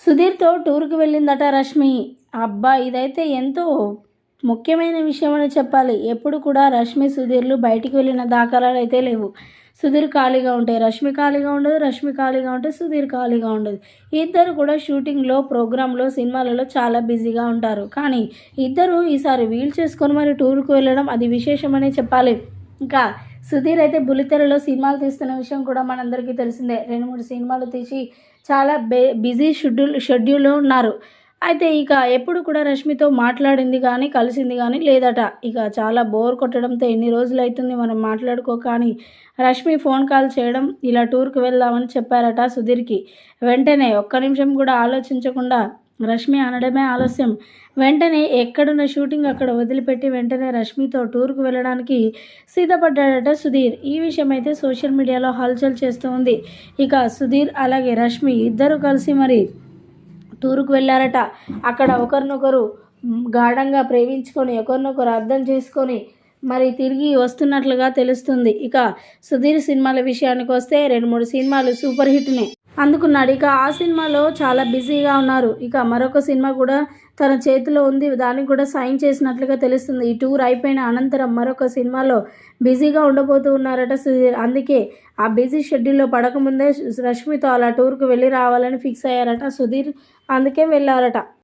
సుధీర్తో టూర్కి వెళ్ళిందట రష్మి. అబ్బా ఇదైతే ఎంతో ముఖ్యమైన విషయం అని చెప్పాలి. ఎప్పుడు కూడా రష్మి సుధీర్లు బయటికి వెళ్ళిన దాఖలాలు అయితే లేవు. సుధీర్ ఖాళీగా ఉంటే రష్మి ఖాళీగా ఉండదు రష్మి ఖాళీగా ఉంటే సుధీర్ ఖాళీగా ఉండదు. ఇద్దరు కూడా షూటింగ్లో ప్రోగ్రాంలో సినిమాలలో చాలా బిజీగా ఉంటారు. కానీ ఇద్దరు ఈసారి వీల్ చేసుకొని మరి టూర్కు వెళ్ళడం అది విశేషమనే చెప్పాలి. ఇంకా సుధీర్ అయితే బుల్లితెరలో సినిమాలు తీస్తున్న విషయం కూడా మనందరికీ తెలిసిందే. రెండు మూడు సినిమాలు తీసి చాలా బే బిజీ షెడ్యూల్ షెడ్యూల్లో ఉన్నారు. అయితే ఇక ఎప్పుడు కూడా రష్మితో మాట్లాడింది కానీ కలిసింది కానీ లేదట. ఇక చాలా బోర్ కొట్టడంతో ఎన్ని రోజులు అవుతుంది మనం మాట్లాడుకో కానీ రష్మి ఫోన్ కాల్ చేయడం ఇలా టూర్కి వెళ్దామని చెప్పారట సుధీర్కి. వెంటనే ఒక్క నిమిషం కూడా ఆలోచించకుండా రష్మి అనడమే ఆలస్యం. వెంటనే ఎక్కడున్న షూటింగ్ అక్కడ వదిలిపెట్టి వెంటనే రష్మితో టూర్కు వెళ్ళడానికి సిద్ధపడ్డాడట సుధీర్. ఈ విషయం అయితే సోషల్ మీడియాలో హల్చల్ చేస్తూ ఉంది. ఇక సుధీర్ అలాగే రష్మి ఇద్దరు కలిసి మరి టూర్కు వెళ్ళారట. అక్కడ ఒకరినొకరు గాఢంగా ప్రేమించుకొని ఒకరినొకరు అర్థం చేసుకొని మరి తిరిగి వస్తున్నట్లుగా తెలుస్తుంది. ఇక సుధీర్ సినిమాల విషయానికి వస్తే రెండు మూడు సినిమాలు సూపర్ హిట్నే. అందుకున్నాడు. ఇక ఆ సినిమాలో చాలా బిజీగా ఉన్నారు. ఇక మరొక సినిమా కూడా తన చేతిలో ఉంది. దానికి కూడా సైన్ చేసినట్లుగా తెలుస్తుంది. ఈ టూర్ అయిపోయిన అనంతరం మరొక సినిమాలో బిజీగా ఉండబోతూ ఉన్నారట సుధీర్. అందుకే ఆ బిజీ షెడ్యూల్లో పడకముందే రష్మితో అలా టూర్కు వెళ్ళి రావాలని ఫిక్స్ అయ్యారట సుధీర్. అందుకే వెళ్ళారట.